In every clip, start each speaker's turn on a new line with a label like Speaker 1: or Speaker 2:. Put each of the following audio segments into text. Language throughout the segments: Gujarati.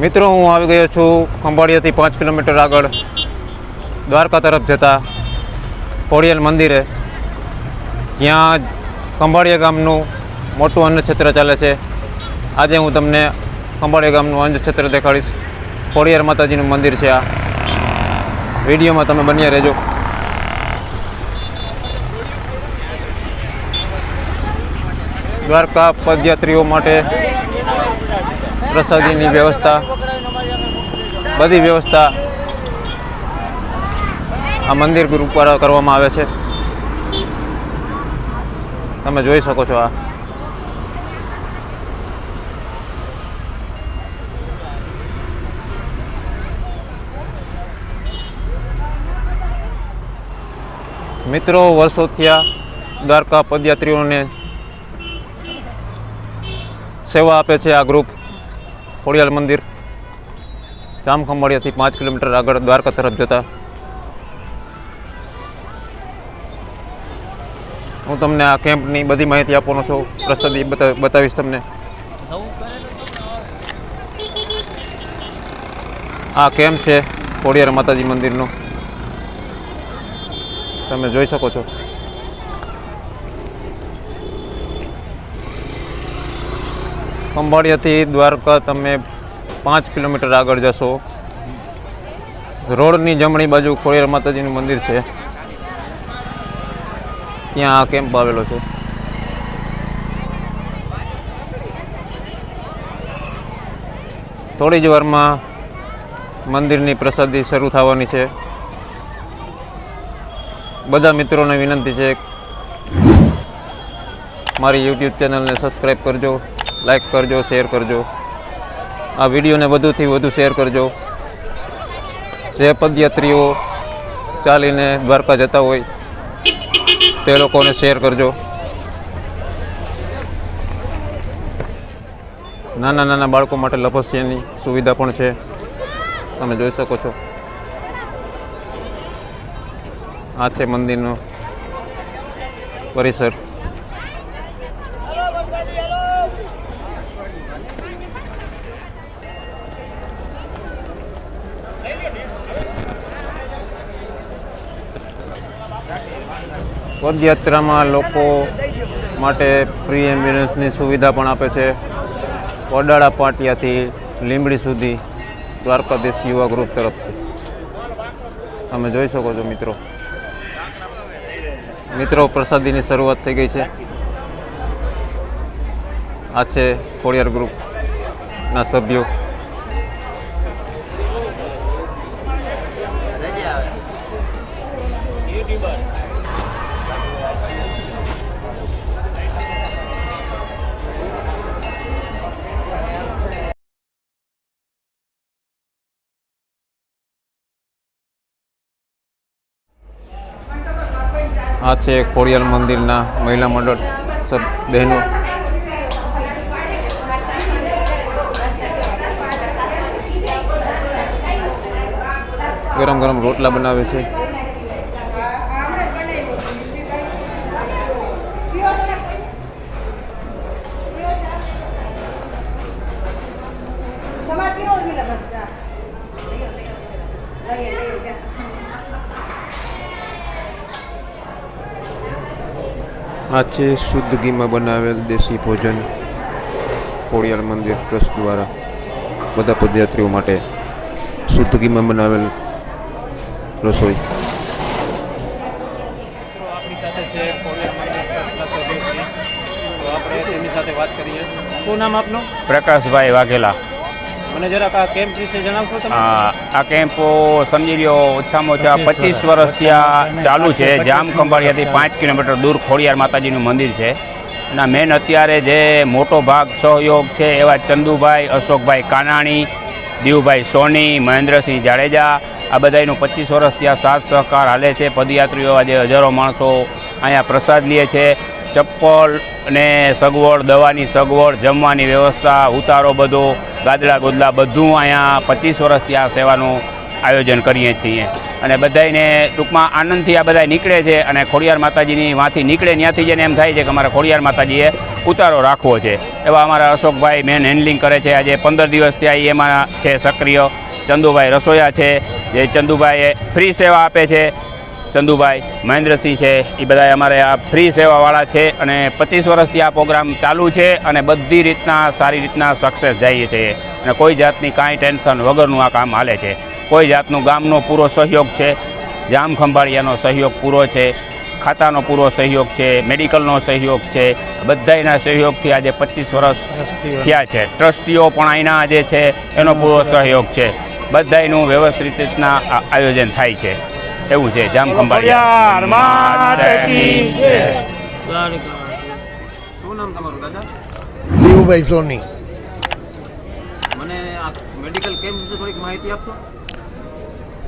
Speaker 1: મિત્રો, હું આવી ગયો છું ખંભાળિયાથી પાંચ કિલોમીટર આગળ, દ્વારકા તરફ જતા કોળિયલ મંદિરે. જ્યાં ખંભાળિયા ગામનું મોટું અન્નક્ષેત્ર ચાલે છે. આજે હું તમને ખંભાળિયા ગામનું અન્નક્ષેત્ર દેખાડીશ. કોળિયાર માતાજીનું મંદિર છે આ. વિડીયોમાં તમે બન્યા રહેજો. દ્વારકા પદયાત્રીઓ માટે પ્રસાદીની વ્યવસ્થા, બધી વ્યવસ્થા આ મંદિર ગ્રુપ દ્વારા કરવામાં આવે છે. તમે જોઈ શકો છો આ. મિત્રો, વર્ષોથી આ દ્વારકા પદયાત્રીઓને સેવા આપે છે આ ગ્રુપ. ખોડિયાલ મંદિર. જામખંભાળિયાથી પાંચ કિલોમીટર આગળ દ્વારકા તરફ જતા. હું તમને આ કેમ્પની બધી માહિતી આપવાનો છું. પ્રસાદી બતા- બતાવીશ તમને. આ કેમ્પ છે ખોડિયાર માતાજી મંદિરનો. તમે જોઈ શકો છો. ખંભાળિયાથી દ્વારકા તમે પાંચ કિલોમીટર આગળ જશો. રોડની જમણી બાજુ ખોડિયાર માતાજીનું મંદિર છે. ત્યાં આ કેમ્પ આવેલો છે. થોડી જ વારમાં મંદિરની પ્રસાદી શરૂ થવાની છે. બધા મિત્રોને વિનંતી છે મારી યુટ્યુબ ચેનલને સબસ્ક્રાઈબ કરજો લાઈક કરજો, શેર કરજો. આ વિડીયોને વધુથી વધુ શેર કરજો. જે પદયાત્રીઓ ચાલીને દ્વારકા જતા હોય, તે લોકોને શેર કરજો. નાના નાના બાળકો માટે લપસ્યાની સુવિધા પણ છે. તમે જોઈ શકો છો. આ છે મંદિરનો પરિસર. પદયાત્રામાં લોકો માટે ફ્રી એમ્બ્યુલન્સની સુવિધા પણ આપે છે. વડાળા પાટિયાથી લીંબડી સુધી દ્વારકાધીશ યુવા ગ્રુપ તરફથી. તમે જોઈ શકો છો મિત્રો. મિત્રો, પ્રસાદીની શરૂઆત થઈ ગઈ છે. આ છે ફોડિયાર ગ્રુપના સભ્યો. આ છે ખોડિયાલ મંદિરના મહિલા મંડળ. બહેનો. ગરમ ગરમ રોટલા બનાવે છે. આ છે શુદ્ધ ઘીમાં બનાવેલ દેશી ભોજન ખોડિયાર મંદિર ટ્રસ્ટ દ્વારા બધા પદયાત્રીઓ માટે શુદ્ધ ઘીમાં બનાવેલ રસોઈ. આપણી સાથે છે ખોડિયાર મંદિર ટ્રસ્ટના સભ્ય છીએ. તો આપણે તેમની સાથે વાત કરીએ. શું નામ આપનું?
Speaker 2: પ્રકાશભાઈ વાઘેલા.
Speaker 1: મને જરાક આ કેમ્પ વિશે જણાવશો તમે?
Speaker 2: આ કેમ્પ સમજી લો ઓછામાં ઓછા પચીસ વર્ષ. ત્યાં ચાલુ છે. જામ ખંભાળિયાથી પાંચ કિલોમીટર દૂર ખોડિયાર માતાજીનું મંદિર છે. અને મેન અત્યારે જે મોટો ભાગ સહયોગ છે એવા ચંદુભાઈ અશોકભાઈ કાનાણી દીવભાઈ સોની મહેન્દ્રસિંહ જાડેજા આ બધાનું પચીસ વર્ષ ત્યાં સાથ સહકાર હાલે છે. પદયાત્રીઓ આજે હજારો માણસો અહીંયા પ્રસાદ લે છે. ચપ્પલ અને સગવડ દવાની સગવડ જમવાની વ્યવસ્થા ઉતારો બધો ગાદલા ગોદલા બધું અહીંયા પચીસ વર્ષથી આ સેવાનું આયોજન કરીએ છીએ. અને બધાને ટૂંકમાં આનંદથી આ બધા નીકળે છે અને ખોડિયાર માતાજીની વાંથી નીકળે ત્યાંથી જેને એમ થાય છે કે અમારે ખોડિયાર માતાજીએ ઉતારો રાખવો છે. એવા અમારા અશોકભાઈ મેન હેન્ડલિંગ કરે છે. આજે પંદર દિવસથી આ એમાં છે સક્રિય. ચંદુભાઈ રસોયા છે. જે ચંદુભાઈ ફ્રી સેવા આપે છે. ચંદુભાઈ મહેન્દ્રસિંહ છે. એ બધા અમારે આ ફ્રી સેવાવાળા છે અને પચીસ વર્ષથી આ પ્રોગ્રામ ચાલુ છે અને બધી રીતના સારી રીતના સક્સેસ જઈએ છીએ અને કોઈ જાતની કાંઈ ટેન્શન વગરનું આ કામ હાલે છે. કોઈ જાતનું ગામનો પૂરો સહયોગ છે. જામ ખંભાળિયાનો સહયોગ પૂરો છે. ખાતાનો પૂરો સહયોગ છે. મેડિકલનો સહયોગ છે. બધાયના સહયોગથી આજે પચીસ વર્ષ થયા છે. ટ્રસ્ટીઓ પણ અહીંના જે છે. એનો પૂરો સહયોગ છે. બધાયનું વ્યવસ્થિત રીતના આ- આયોજન થાય છે. એવું છે જામ ખંભાળિયા.
Speaker 3: સોની.
Speaker 4: મને મેડિકલ કેમ્પ વિશે થોડીક માહિતી આપશો?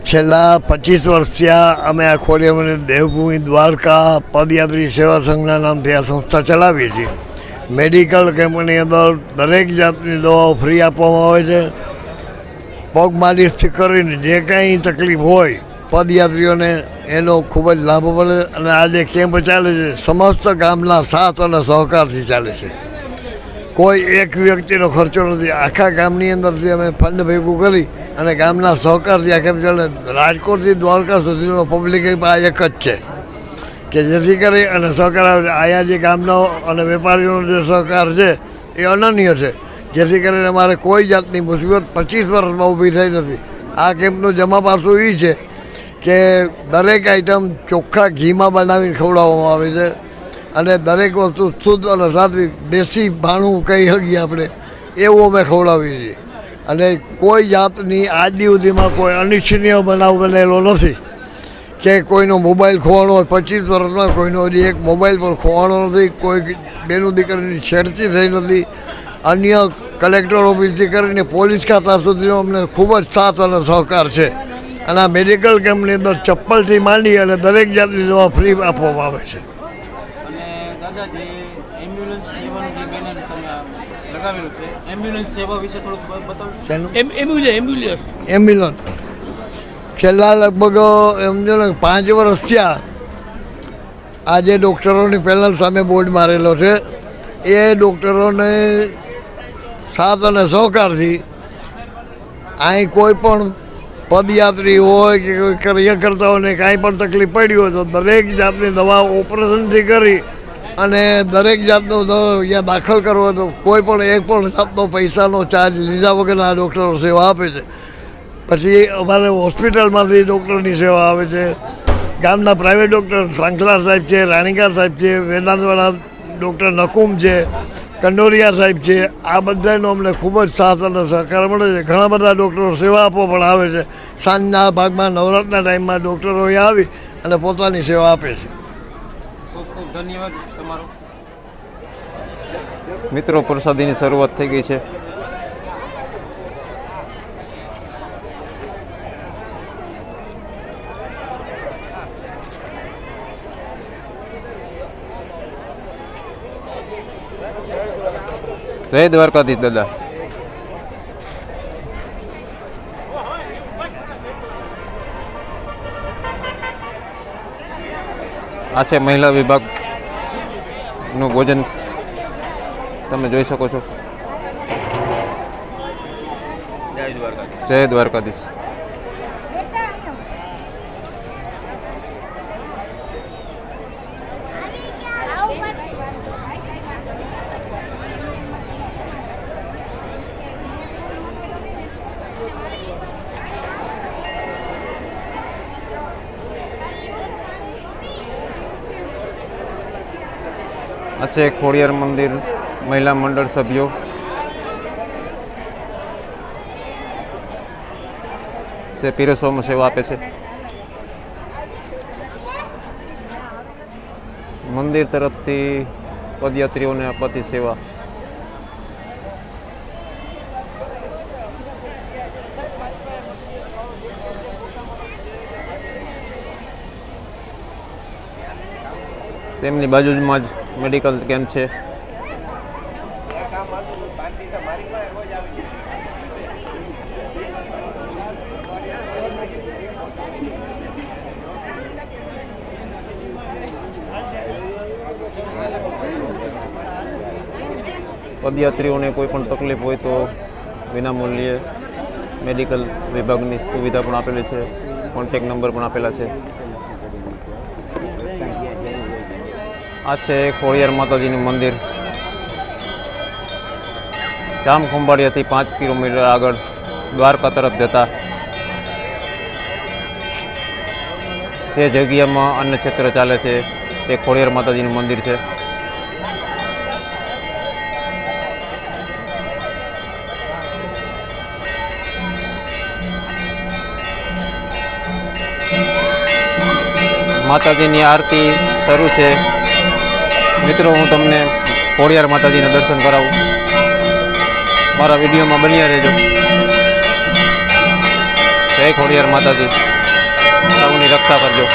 Speaker 3: છેલ્લા પચીસ વર્ષથી આ અમે આ ખોડિયા દેવભૂમિ દ્વારકા પદયાત્રી સેવા સંઘના નામથી આ સંસ્થા ચલાવીએ છીએ. મેડિકલ કેમ્પની અંદર દરેક જાતની દવાઓ ફ્રી આપવામાં આવે છે. પગ માલિશથી કરીને જે કાંઈ તકલીફ હોય પદયાત્રીઓને એનો ખૂબ જ લાભ મળે અને આ જે કેમ્પ ચાલે છે. સમસ્ત ગામના સાથ અને સહકારથી ચાલે છે. કોઈ એક વ્યક્તિનો ખર્ચો નથી. આખા ગામની અંદરથી અમે ફંડ ભેગું કરી અને ગામના સહકારથી આ કેમ ચાલે. રાજકોટથી દ્વારકા સુધીનો પબ્લિક આ એક જ છે કે જેથી કરી અને સહકાર આવે. અહીંયા જે ગામનો અને વેપારીઓનો જે સહકાર છે એ અનન્ય છે. જેથી કરીને અમારે કોઈ જાતની મુસીબત પચીસ વર્ષમાં ઊભી થઈ નથી. આ કેમ્પનું જમા પાસું એ છે કે દરેક આઈટમ ચોખ્ખા ઘીમાં બનાવીને ખવડાવવામાં આવે છે. અને દરેક વસ્તુ શુદ્ધ અને સાત્વિક, દેશી ભાણું કહી શકીએ આપણે, એવું અમે ખવડાવીએ છીએ. અને કોઈ જાતની આજ સુધીમાં કોઈ અનિચ્છનીય બનાવ બનેલો નથી કે કોઈનો મોબાઈલ ખોવાનો હોય, પચીસ વર્ષમાં કોઈનો હજી એક મોબાઈલ પણ ખોવાનો નથી, કોઈ બેનું દીકરીની છેડતી થઈ નથી. અન્ય કલેક્ટર ઓફિસથી કરીને પોલીસ ખાતા સુધીનો અમને ખૂબ જ સાથ અને સહકાર છે. અને આ મેડિકલ કેમ્પની અંદર ચપ્પલથી માંડી અને દરેક જાતની દવા ફ્રી આપવામાં આવે છે.
Speaker 4: એમ્બ્યુલન્સ.
Speaker 3: છેલ્લા લગભગ એમ જો ને પાંચ વર્ષ થયા આજે ડૉક્ટરોની પેનલ સામે બોર્ડ મારેલો છે. એ ડૉક્ટરોને સાથ અને સહકારથી અહીં કોઈ પણ પદયાત્રી હોય કે કોઈ કાર્ય કરતા હોય ને કાંઈ પણ તકલીફ પડી હોય તો દરેક જાતની દવા ઓપરેશનથી કરી અને દરેક જાતનો અહીંયા દાખલ કરવો તો કોઈ પણ એક પણ જાતનો પૈસાનો ચાર્જ લીધા વગરના ડૉક્ટરો સેવા આપે છે. પછી અમારે હોસ્પિટલમાંથી ડૉક્ટરની સેવા આવે છે. ગામના પ્રાઇવેટ ડૉક્ટર સાંખલા સાહેબ છે રાણીકા સાહેબ છે, વેદાંતવાળા ડૉક્ટર નકુમ છે. કંડોરિયા સાહેબ છે, આ બધાનો અમને ખૂબ જ સાથ અને સહકાર મળે છે. ઘણા બધા ડૉક્ટરો સેવા આપવા પણ આવે છે. સાંજના ભાગમાં નવરાત્રના ટાઈમમાં ડૉક્ટરો અહીંયા આવી અને પોતાની સેવા આપે છે.
Speaker 4: ધન્યવાદ તમારો.
Speaker 1: મિત્રો, પ્રસાદીની શરૂઆત થઈ ગઈ છે. જય દ્વારકાધીશ દાદા. આ છે મહિલા વિભાગનું ભોજન. તમે જોઈ શકો છો.
Speaker 2: જય દ્વારકાધીશ.
Speaker 1: છે ખોડિયાર મંદિર મહિલા મંડળ સભ્યો તે પીરસવામાં સેવા આપે છે મંદિર તરફથી પદયાત્રીઓને અપાતી સેવા તેમની બાજુમાં જ મેડિકલ કેમ્પ છે. પદયાત્રીઓને કોઈ પણ તકલીફ હોય તો વિનામૂલ્યે મેડિકલ વિભાગની સુવિધા પણ આપેલી છે. કોન્ટેક નંબર પણ આપેલા છે. આ છે ખોડિયાર માતાજીનું મંદિર. જામ ખંભાળિયાથી પાંચ કિલોમીટર આગળ દ્વારકા તરફ જતા. જે જગ્યામાં અન્ન ક્ષેત્ર ચાલે છે તે ખોડિયાર માતાજીનું મંદિર છે. માતાજીની આરતી શરૂ છે. મિત્રો, હું તમને ખોડિયાર માતાજીના દર્શન કરાવું. મારા વિડીયોમાં બન્યા રહેજો. જય ખોડિયાર માતાજી. સૌની રક્ષા કરજો.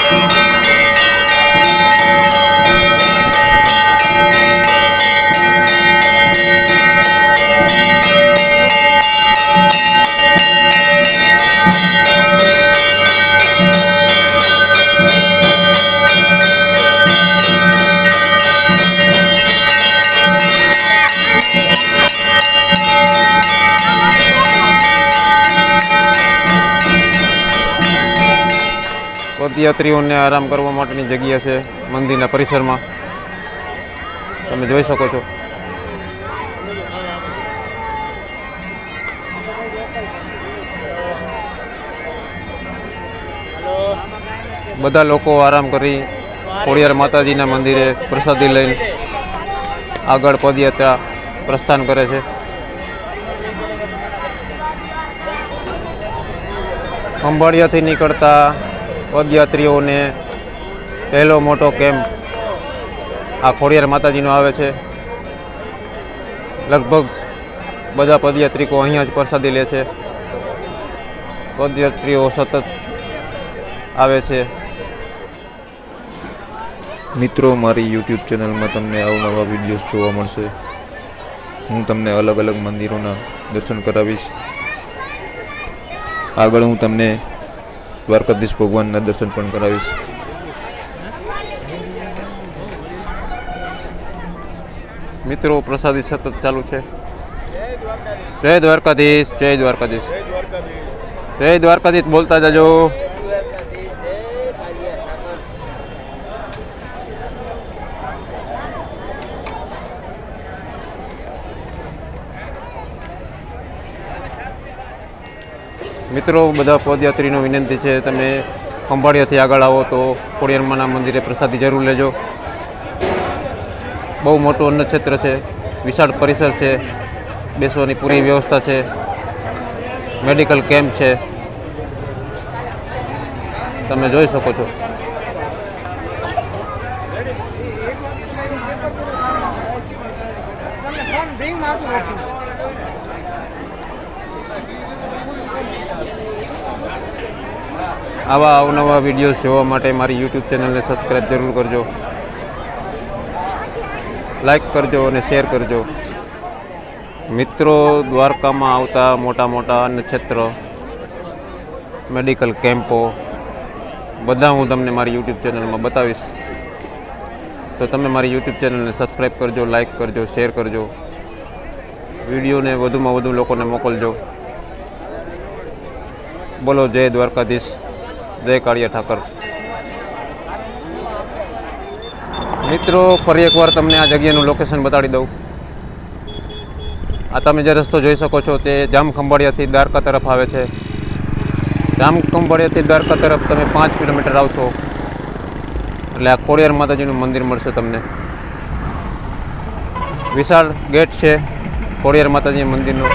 Speaker 1: પદયાત્રીઓને આરામ કરવા માટેની જગ્યા છે મંદિરના પરિસરમાં. તમે જોઈ શકો છો. બધા લોકો આરામ કરી ખોડિયાર માતાજીના મંદિરે પ્રસાદી લઈને આગળ પદયાત્રા પ્રસ્થાન કરે છે. ખંભાળિયાથી નીકળતા પદયાત્રીઓને પહેલો મોટો કેમ્પ આ ખોડિયાર માતાજીનો આવે છે. લગભગ બધા પદયાત્રિકો અહીંયા જ પ્રસાદી લે છે. પદયાત્રીઓ સતત આવે છે.
Speaker 5: મિત્રો, મારી યુટ્યુબ ચેનલમાં તમને અવનવા વિડીયોઝ જોવા મળશે. હું તમને અલગ અલગ મંદિરોના દર્શન કરાવીશ. આગળ હું તમને દ્વારકાધીશ ભગવાનના દર્શન પણ કરાવીશ.
Speaker 1: મિત્રો, પ્રસાદી સતત ચાલુ છે. જય દ્વારકાધીશ જય દ્વારકાધીશ. જય દ્વારકાધીશ. બોલતા જજો. મિત્રો, બધા પદયાત્રીનો વિનંતી છે, તમે ખંભાળિયાથી આગળ આવો તો ખોડિયારમાંના મંદિરે પ્રસાદી જરૂર લેજો. બહુ મોટું અન્ન ક્ષેત્ર છે, વિશાળ પરિસર છે, બેસવાની પૂરી વ્યવસ્થા છે, મેડિકલ કેમ્પ છે. તમે જોઈ શકો છો. આવા અવનવા વિડીયોઝ જોવા માટે મારી યુટ્યુબ ચેનલને સબસ્ક્રાઈબ જરૂર કરજો. લાઈક કરજો અને શેર કરજો. મિત્રો દ્વારકામાં આવતા મોટા મોટા અન્ન મેડિકલ કેમ્પો બધા હું તમને મારી યુટ્યુબ ચેનલમાં બતાવીશ. તો તમે મારી યુટ્યુબ ચેનલને સબસ્ક્રાઈબ કરજો લાઈક કરજો શેર કરજો. વિડીયોને વધુમાં વધુ લોકોને મોકલજો. બોલો, જય દ્વારકાધીશ. જય કાળિયા ઠાકર. મિત્રો, ફરી એકવાર તમને આ જગ્યાનું લોકેશન બતાડી દઉં. આ તમે જે રસ્તો જોઈ શકો છો તે જામ ખંભાળિયાથી દ્વારકા તરફ આવે છે. જામ ખંભાળિયાથી દ્વારકા તરફ તમે પાંચ કિલોમીટર આવશો. એટલે આ ખોડિયાર માતાજીનું મંદિર મળશે તમને. વિશાળ ગેટ છે, ખોડિયાર માતાજી મંદિરનું.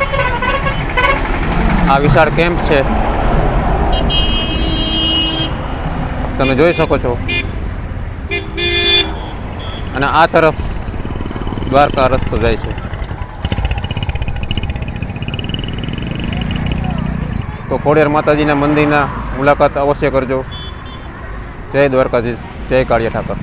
Speaker 1: આ વિશાળ કેમ્પ છે. તમે જોઈ શકો છો. અને આ તરફ દ્વારકા રસ્તો જાય છે. તો ખોડિયાર માતાજીના મંદિરના મુલાકાત અવશ્ય કરજો. જય દ્વારકાધીશ. જય કાળિયા ઠાકર.